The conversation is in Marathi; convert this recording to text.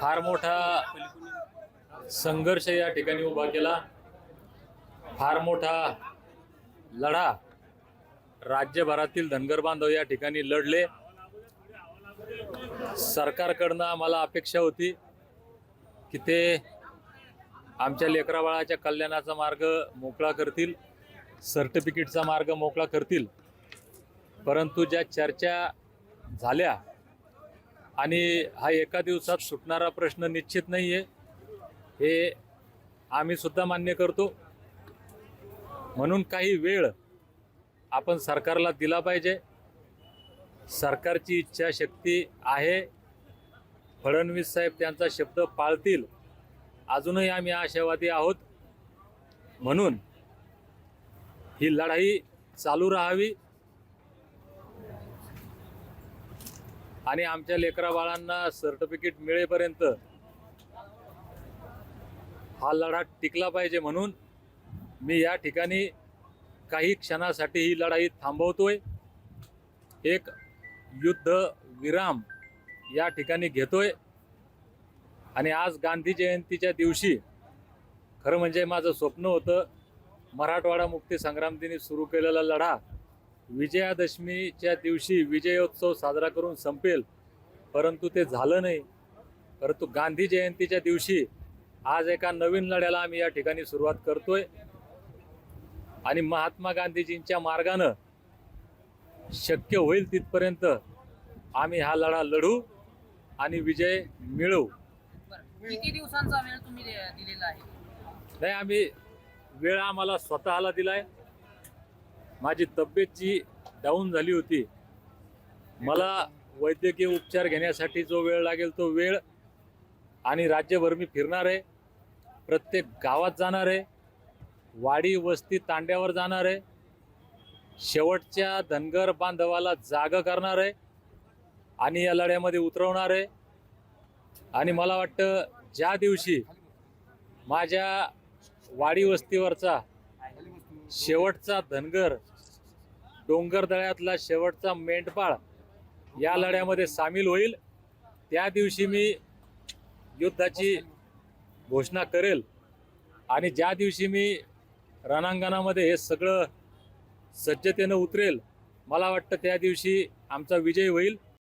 फार मोठा संघर्ष या ठिकाणी उभा केला. फार मोठा लढा राज्यभरातील धनगर बांधव या ठिकाणी लढले. सरकारकडनं आम्हाला अपेक्षा होती की ते आमच्या लेकराबाळाच्या कल्याणाचा मार्ग मोकळा करतील सर्टिफिकेटचा मार्ग मोकळा करतील. परंतु ज्या चर्चा झाल्या आणि हा एका दिवसात सुटणारा प्रश्न निश्चित नाही आहे हे आम्ही सुद्धा मान्य करतो. म्हणून काही वेळ आपण सरकारला दिला पाहिजे. सरकारची इच्छाशक्ती आहे. फडणवीस साहेब त्यांचा शब्द पाळतील. अजूनही आम्ही आशावादी आहोत. म्हणून ही लढाई चालू राहावी. आणि आमच्या लेकरा बाळांना सर्टिफिकेट मिळेपर्यंत हा लढा टिकला पाहिजे म्हणून मी या ठिकाणी काही क्षणासाठी ही लढाई थांबवतोय. एक युद्ध विराम या ठिकाणी घेतोय. आणि आज गांधी जयंतीच्या दिवशी खरं म्हणजे माझं स्वप्न होतं मराठवाडा मुक्ती संग्राम दिनी सुरू केलेला लढा विजयादशमीच्या दिवशी विजयोत्सव साजरा करून संपेल परंतु ते झालं नाही. परंतु गांधी जयंतीच्या दिवशी आज एका नवीन लढ्याला आम्ही या ठिकाणी सुरुवात करतोय. आणि महात्मा गांधीजींच्या मार्गानं शक्य होईल तिथपर्यंत आम्ही हा लढा लढू आणि विजय मिळवू. किती दिवसांचा वेळ तुम्ही दिलेला आहे? नाही आम्ही वेळ आम्हाला स्वतःला दिलाय. माझी तब्येत जी डाऊन झाली होती मला वैद्यकीय उपचार घेण्यासाठी जो वेळ लागेल तो वेळ आणि राज्यभर मी फिरणार आहे. प्रत्येक गावात जाणार आहे. वाडी वस्ती तांड्यावर जाणार आहे. शेवटच्या धनगर बांधवाला जाग करणार आहे आणि या लढ्यामध्ये उतरवणार आहे. आणि मला वाटतं ज्या दिवशी माझ्या वाडी वस्तीवरचा शेवटचा धनगर डोंगर दळ्यातला शेवटचा मेंढपाळ या लढ्यामध्ये सामील होईल. त्या दिवशी मी युद्धाची घोषणा करेल आणि ज्या दिवशी मी रणांगणामध्ये हे सगळं सज्जतेनं उतरेल मला वाटतं त्या दिवशी आमचा विजय होईल.